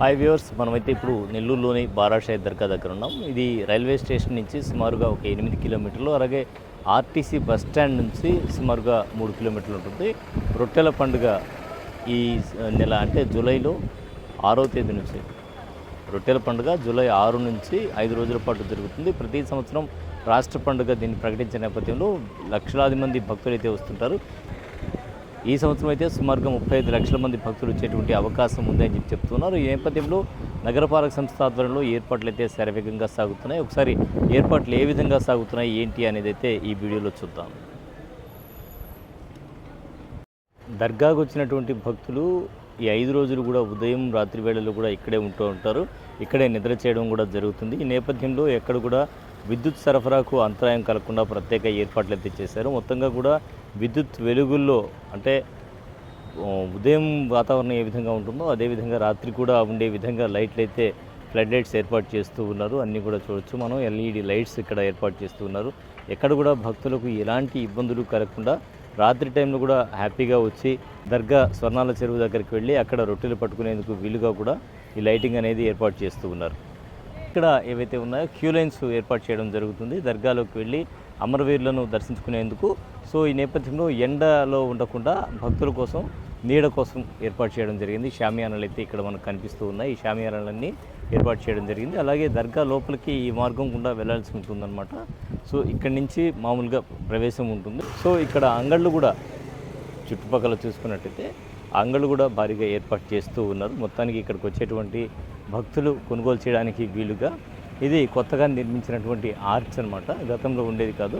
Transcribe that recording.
Hi viewers మనమైతే ఇప్పుడు నెల్లూరులోని బారాషాయి దర్గా దగ్గర ఉన్నాం. ఇది రైల్వే స్టేషన్ నుంచి సుమారుగా ఒక ఎనిమిది కిలోమీటర్లు అలాగే ఆర్టీసీ బస్ స్టాండ్ నుంచి సుమారుగా మూడు కిలోమీటర్లు ఉంటుంది. రొట్టెల పండుగ ఈ నెల అంటే జూలైలో ఆరో తేదీ నుంచి. రొట్టెల పండుగ జూలై ఆరు నుంచి ఐదు రోజుల పాటు జరుగుతుంది. ప్రతి సంవత్సరం రాష్ట్ర పండుగ దీన్ని ప్రకటించిన నేపథ్యంలో లక్షలాది మంది భక్తులు అయితే వస్తుంటారు. ఈ సంవత్సరం అయితే సుమారుగా ముప్పై ఐదు లక్షల మంది భక్తులు వచ్చేటువంటి అవకాశం ఉందని చెప్పి చెప్తున్నారు. ఈ నేపథ్యంలో నగరపాలక సంస్థ ఆధ్వర్యంలో ఏర్పాట్లు అయితే శరవేగంగా సాగుతున్నాయి. ఒకసారి ఏర్పాట్లు ఏ విధంగా సాగుతున్నాయి ఏంటి అనేది అయితే ఈ వీడియోలో చూద్దాం. దర్గాకు వచ్చినటువంటి భక్తులు ఈ ఐదు రోజులు కూడా ఉదయం రాత్రి వేళల్లో కూడా ఇక్కడే ఉంటూ ఉంటారు. ఇక్కడే నిద్ర చేయడం కూడా జరుగుతుంది. ఈ నేపథ్యంలో ఎక్కడ కూడా విద్యుత్ సరఫరాకు అంతరాయం కలగకుండా ప్రత్యేక ఏర్పాట్లు అయితే చేశారు. మొత్తంగా కూడా విద్యుత్ వెలుగుల్లో అంటే ఉదయం వాతావరణం ఏ విధంగా ఉంటుందో అదేవిధంగా రాత్రి కూడా ఉండే విధంగా లైట్లు అయితే ఫ్లడ్ లైట్స్ ఏర్పాటు చేస్తూ ఉన్నారు. అన్నీ కూడా చూడొచ్చు మనం. ఎల్ఈడి లైట్స్ ఇక్కడ ఏర్పాటు చేస్తూ ఉన్నారు. ఎక్కడ కూడా భక్తులకు ఎలాంటి ఇబ్బందులు కలగకుండా రాత్రి టైంలో కూడా హ్యాపీగా వచ్చి దర్గా స్వర్ణాల చెరువు దగ్గరికి వెళ్ళి అక్కడ రొట్టెలు పట్టుకునేందుకు వీలుగా కూడా ఈ లైటింగ్ అనేది ఏర్పాటు చేస్తూ ఉన్నారు. ఇక్కడ ఏవైతే ఉన్నాయో క్యూ లైన్స్ ఏర్పాటు చేయడం జరుగుతుంది. దర్గాలోకి వెళ్ళి అమరవీరులను దర్శించుకునేందుకు. సో ఈ నేపథ్యంలో ఎండలో ఉండకుండా భక్తుల కోసం నీడ కోసం ఏర్పాటు చేయడం జరిగింది. షామియానాలు అయితే ఇక్కడ మనకు కనిపిస్తూ ఉన్నాయి. ఈ షామియానాలన్నీ ఏర్పాటు చేయడం జరిగింది. అలాగే దర్గా లోపలికి ఈ మార్గం గుండా వెళ్ళాల్సి ఉంటుందన్నమాట. సో ఇక్కడి నుంచి మామూలుగా ప్రవేశం ఉంటుంది. సో ఇక్కడ అంగళ్ళు కూడా చుట్టుపక్కల చూసుకున్నట్టయితే అంగళ్ళు కూడా భారీగా ఏర్పాటు చేస్తూ ఉన్నారు. మొత్తానికి ఇక్కడికి వచ్చేటువంటి భక్తులు కొనుగోలు చేయడానికి వీలుగా ఇది కొత్తగా నిర్మించినటువంటి ఆర్చ్ అన్నమాట. గతంలో ఉండేది కాదు.